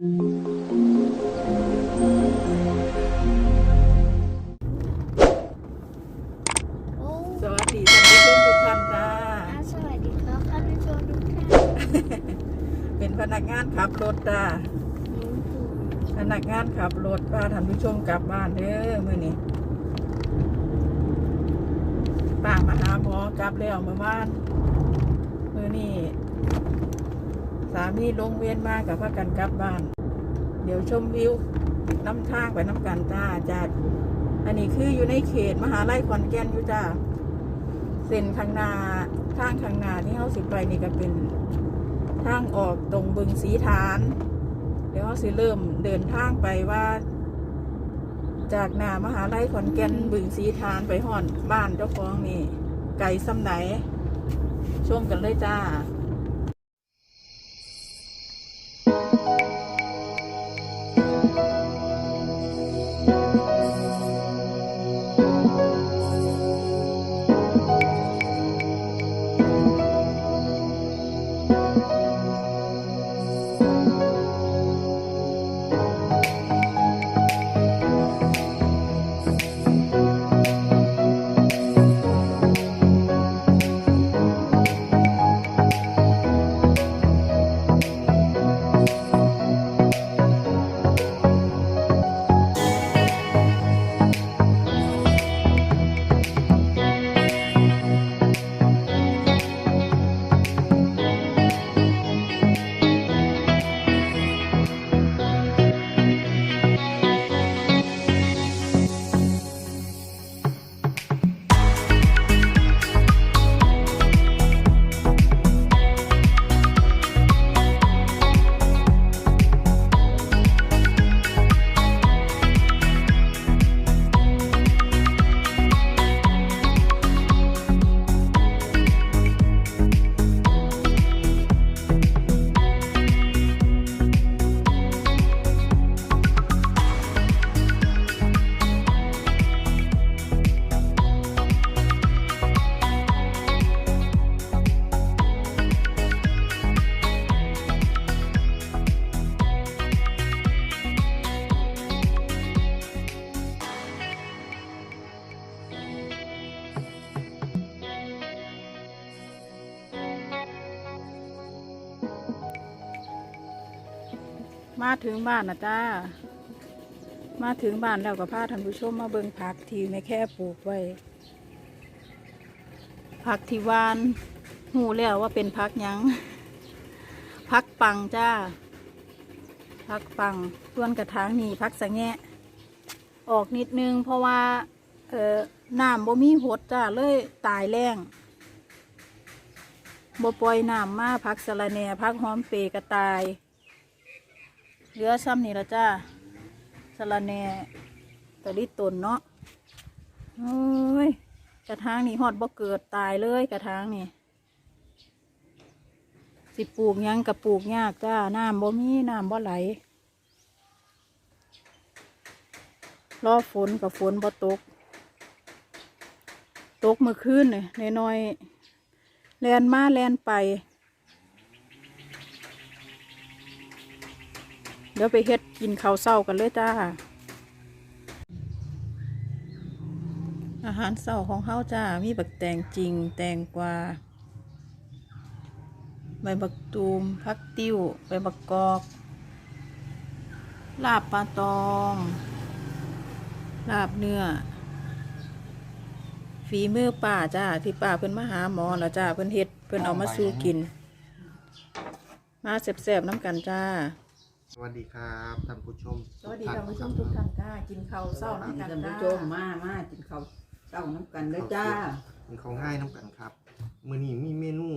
โอ้สวัสดีท่านผู้ชมทุกท่านจ้าอ่าสวัสดีครับท่านผู้ชมทุกท่านเป็นพนักงานขับรถจ้าหนูถูกพนักงานขับรถพาท่านผู้ชมกลับบ้านเด้อมื้อนี้ป้ามาหาหมอกลับแล้วเมื่อวานมื้อนี้ สามีลงเวียนมากับพากันกลับบ้าน เดี๋ยวชมวิวน้ำทางไปน้ำกันจ้าจ้าอันนี้คืออยู่ในเขตมหาลัยขอนแก่นอยู่จ้าเส้นข้างนาทางข้างนาที่เขาสิไปนี่ก็เป็นทางออกตรงบึงสีฐาน เดี๋ยวเขาสิเริ่มเดินทางไปว่า จากนามหาลัยขอนแก่นบึงสีฐานไปห่อนบ้านเจ้าของนี่ ไก่ซ้ำไหนชมกันเลยจ้า มาถึงบ้านนะจ้า มาถึงบ้านแล้วก็พาท่านผู้ชมมาเบิ่งผักที่แม่แค่ปลูกไว้ ผักที่วานหูแล้วว่าเป็นผักยังผักปังจ้าผักปังส่วนกระถางนี่ผักสะแงะ ออกนิดนึงเพราะว่าเออน้ำบ่มีหดจ้าเลยตายแรงบ่ปล่อยน้ำมาผักสะระแหน่ผักหอมเปรกระตาย เหลือซ้ำนี่ละจ้าสะระแหน่ตะลิตนเนาะโอ้ยกระถางนี่ฮอดบ่เกิดตายเลยกระถางนี่สิปลูกยังกับปลูกยากจ้าน้ำบ่มีน้ำบ่ไหลรอฝนกับฝนบ่ตก ตกเมื่อคืนเนี่ยน้อยๆแลนมาแลนไป ดี๋ยวไปเฮ็ดกินข้าวเศร้ากันเลยจ้า อาหารเศร้าของเฮาจ้า มีบักแตงจริง แตงกวา ใบบักตูมพักติ้ว ใบบักกอก ลาบปลาตอง ลาบเนื้อ ฝีมือป่าจ้า ที่ป่าเพิ่นมาหาหมอแล้วจ้า เพิ่นเฮ็ด เพิ่นเอามาสู้กิน มาแซ่บๆน้ำกันจ้า สวัสดีครับท่านผู้ชมสวัสดีท่านผู้ชมทุกท่านจ้ากินข้าวเศร้าน้ำกันท่านผู้จ้าชมมามากินข้าวเต้าน้ำกันเด้อจ้าเป็นของง่ายน้ำกันครับมื้อนี้มีเมนู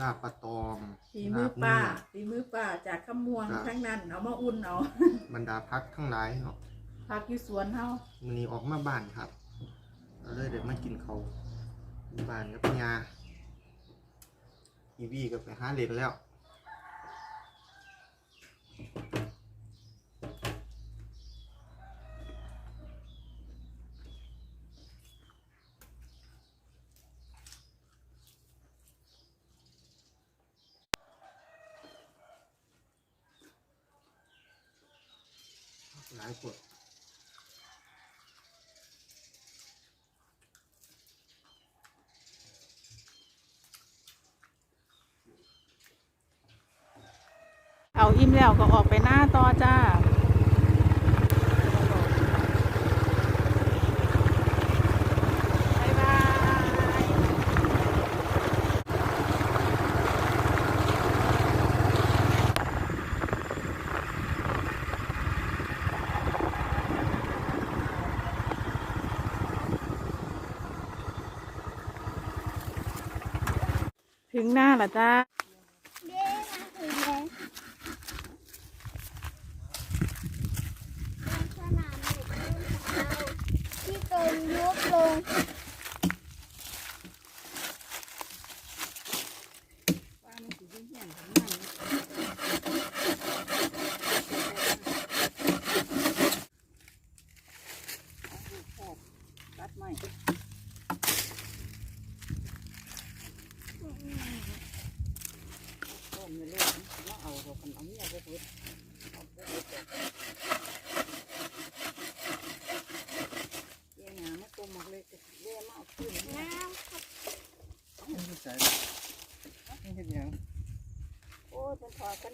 ลาบปลาตองฝีมือลบป้าเนื้ฝีมือป้าจากขมวงทั้งนั้นเอามาอุ่นเอาบรรดาพักทั้งหลายเนาะพักอยู่สวนเฮามื้อนี้ออกมาบ้านครับเราเลยเดี๋ยวมากินเขาวอยู่บ้านกับยาอีวีก็ไปหาเล่นแล้ว หลายขวดเอาอิ่มแล้วก็ออกไปหน้าต่อจ้า บ๊ายบาย ถึงหน้าละจ้าสนามเด็กเล่นของเราที่ตรงยุบลง ว่ามันสิยิ่งแย่งของมันตัดไม้ต้มเลยลูกมาเอาดอกกันเอาเมียไปพุดเอาไปเฮ็ดดอกเยี่ยงหามาต้มหมกเลยก็เยี่ยมาเอาขึ้น น้ำครับ ไม่ใช่ไม่เห็นยัง โอ้ยเป็นพอกัน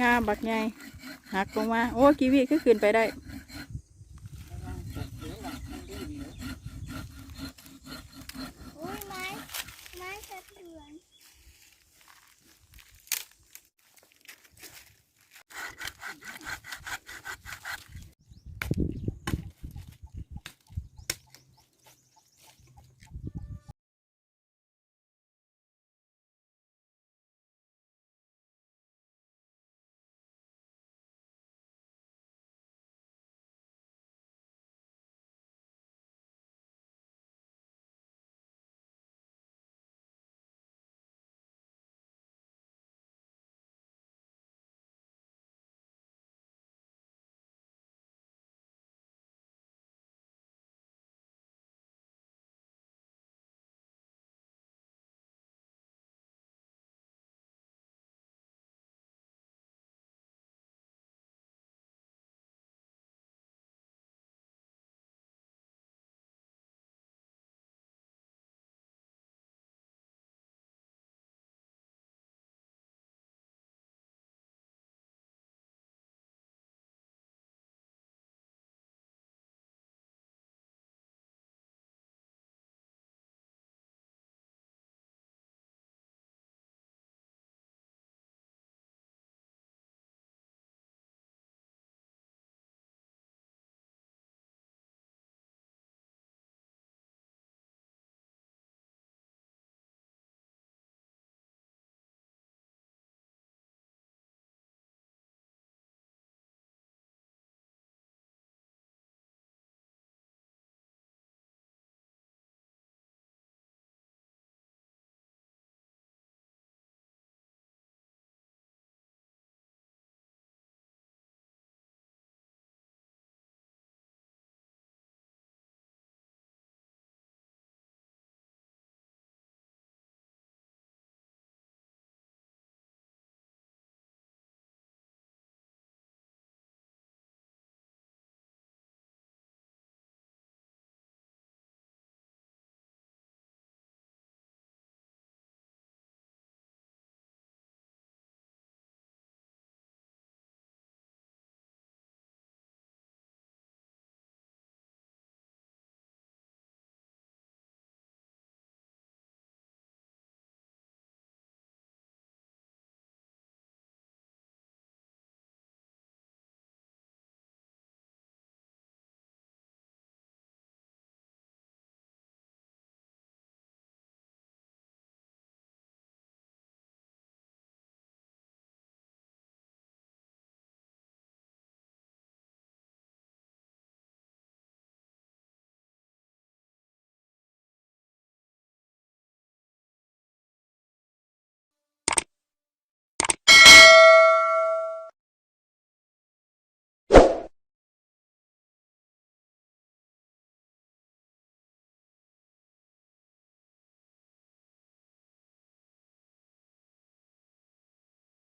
งามบักใหญ่หักลงมา โอ้กีวีก็ขึ้นไปได้